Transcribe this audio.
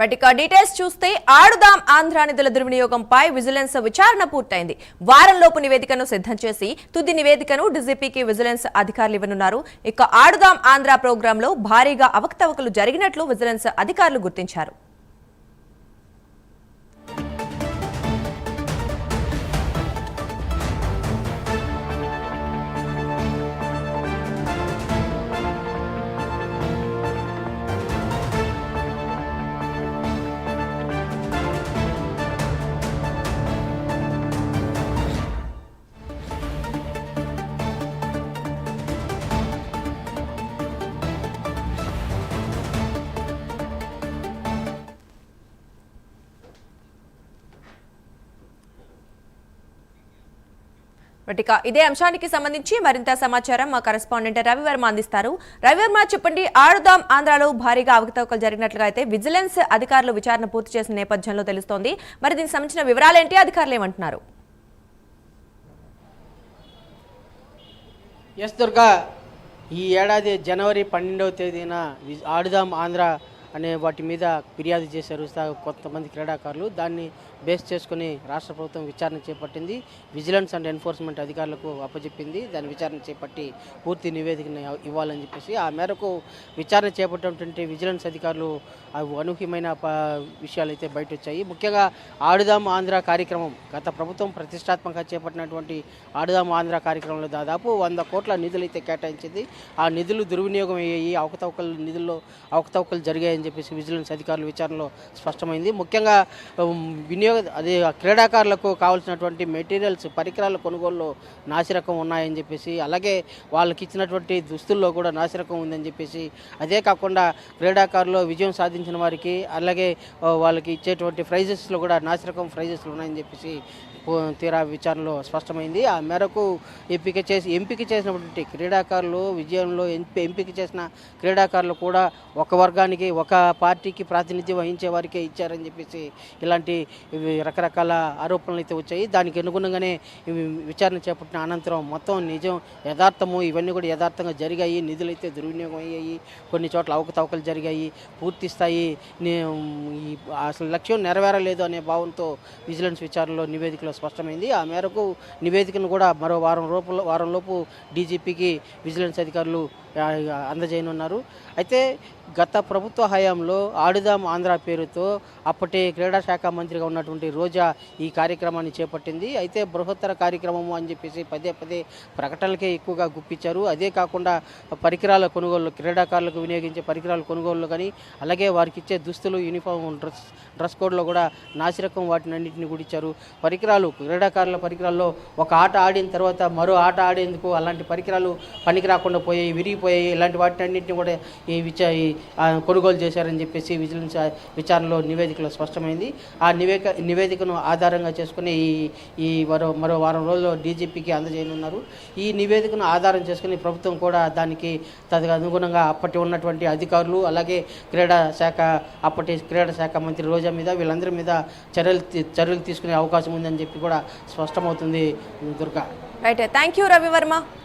వాటిక details చూస్తే ఆడుదాం ఆంధ్ర నిధుల దుర్వినియోగంపై vigilance విచారణ పూర్తయింది. వారంలోపు నివేదికను సిద్ధం చేసి తుది నివేదికను డీజీపీకి విజిలెన్స్ అధికారులు ఇవ్వనున్నారు. ఇక ఆడుదాం ఆంధ్ర ప్రోగ్రాంలో భారీగా అవకతవకలు జరిగినట్లు విజిలెన్స్ అధికారులు గుర్తించారు. ఇక ఇదే అంశానికి సంబంధించి మరింత సమాచారం మా కరెస్పాండెంట్ రవివర్మ అందిస్తారు. రవివర్మ చెప్పండి ఆడుదాం ఆంధ్రాలో భారీగా అవకతవకలు జరిగినట్లుగా అయితే విజిలెన్స్ అధికారులు విచారణ పూర్తి చేసిన నేపథ్యంలో తెలుస్తోంది. మరి దీనికి సంబంధించిన వివరాలేంటి? అధికారులు ఏమంటున్నారు? ఎస్ దుర్గా ఈ ఏడాది జనవరి పన్నెండవ తేదీన ఆడుదాం ఆంధ్ర అనే వాటి మీద ఫిర్యాదు చేశారు కొంతమంది క్రీడాకారులు. దాన్ని బేస్ చేసుకుని రాష్ట్ర ప్రభుత్వం విచారణ చేపట్టింది. విజిలెన్స్ అండ్ ఎన్ఫోర్స్మెంట్ అధికారులకు అప్పచెప్పింది దాని విచారణ చేపట్టి పూర్తి నివేదికను ఇవ్వాలని చెప్పేసి ఆ మేరకు విచారణ చేపట్టినటువంటి విజిలెన్స్ అధికారులు అనూహ్యమైన ప- విషయాలు అయితే బయట వచ్చాయి ముఖ్యంగా ఆడుదాం ఆంధ్ర కార్యక్రమం గత ప్రభుత్వం ప్రతిష్టాత్మకంగా చేపట్టినటువంటి ఆడుదాం ఆంధ్ర కార్యక్రమంలో దాదాపు వంద కోట్ల నిధులు అయితే కేటాయించింది. ఆ నిధులు దుర్వినియోగం అయ్యాయి అవకతవకలు నిధుల్లో అవకతవకలు జరిగాయని చెప్పేసి విజిలెన్స్ అధికారుల విచారణలో స్పష్టమైంది. ముఖ్యంగా వినియోగ అదే క్రీడాకారులకు కావాల్సినటువంటి మెటీరియల్స్ పరికరాల కొనుగోలులో నాసిరకం ఉన్నాయని చెప్పేసి అలాగే వాళ్ళకి ఇచ్చినటువంటి దుస్తుల్లో కూడా నాసిరకం ఉందని చెప్పేసి అదే కాకుండా క్రీడాకారులు విజయం సాధించిన వారికి అలాగే వాళ్ళకి ఇచ్చేటువంటి ప్రైజెస్లో కూడా నాసిరకం ప్రైజెస్లు ఉన్నాయని చెప్పేసి పో- తీరా విచారణలో స్పష్టమైంది. ఆ మేరకు ఎంపిక చేసి ఎంపిక చేసినటువంటి క్రీడాకారులు విజయంలో ఎంపి ఎంపిక చేసిన క్రీడాకారులు కూడా ఒక వర్గానికి ఒక పార్టీకి ప్రాతినిధ్యం వహించే వారికే ఇచ్చారని చెప్పేసి ఇలాంటి రకరకాల ఆరోపణలు అయితే వచ్చాయి. దానికి అనుగుణంగానే విచారణ చేపట్టిన అనంతరం మొత్తం నిజం యథార్థము ఇవన్నీ కూడా యథార్థంగా జరిగాయి. నిధులు అయితే దుర్వినియోగం అయ్యాయి. కొన్ని చోట్ల అవకతవకలు జరిగాయి. పూర్తి స్థాయి అసలు లక్ష్యం నెరవేరలేదు అనే భావంతో విజిలెన్స్ విచారణలో నివేదికలో స్పష్టమైంది. ఆ మేరకు నివేదికను కూడా మరో వారం రూపంలో వారంలోపు డీజీపీకి విజిలెన్స్ అధికారులు అందజేయనున్నారు. అయితే గత ప్రభుత్వ హయాంలో ఆడుదాం ఆంధ్ర పేరుతో అప్పటి క్రీడా శాఖ మంత్రిగా ఉన్నటువంటి రోజా ఈ కార్యక్రమాన్ని చేపట్టింది. అయితే బృహత్తర కార్యక్రమము అని చెప్పేసి పదే పదే ప్రకటనలకే ఎక్కువగా గుప్పించారు. అదే కాకుండా పరికరాల కొనుగోలు క్రీడాకారులకు వినియోగించే పరికరాల కొనుగోలు కానీ అలాగే వారికి ఇచ్చే దుస్తులు యూనిఫామ్ డ్రెస్ డ్రెస్ కోడ్లో కూడా నాసిరకం వాటిని అన్నింటిని కూడా ఇచ్చారు. పరికరాలు క్రీడాకారుల పరికరాల్లో ఒక ఆట ఆడిన తర్వాత మరో ఆట ఆడేందుకు అలాంటి పరికరాలు పనికి రాకుండా పోయాయి పోయి ఇలాంటి వాటిన్నింటినీ అన్నింటిని కూడా ఈ విచా ఈ, కొనుగోలు చేశారని చెప్పేసి విజిలెన్స్ విచారణలో నివేదికలో స్పష్టమైంది. ఆ నివేక నివేదికను ఆధారంగా చేసుకుని ఈ ఈ మరో మరో వారం రోజుల్లో డీజీపీకి అందజేయనున్నారు. ఈ నివేదికను ఆధారం చేసుకుని ప్రభుత్వం కూడా దానికి తదకు అనుగుణంగా అప్పటి ఉన్నటువంటి అధికారులు అలాగే క్రీడా శాఖ అప్పటి క్రీడా శాఖ మంత్రి రోజా మీద వీళ్ళందరి మీద చర్యలు చర్యలు తీసుకునే అవకాశం ఉందని చెప్పి కూడా స్పష్టమవుతుంది. Durga. Right thank you Ravivarma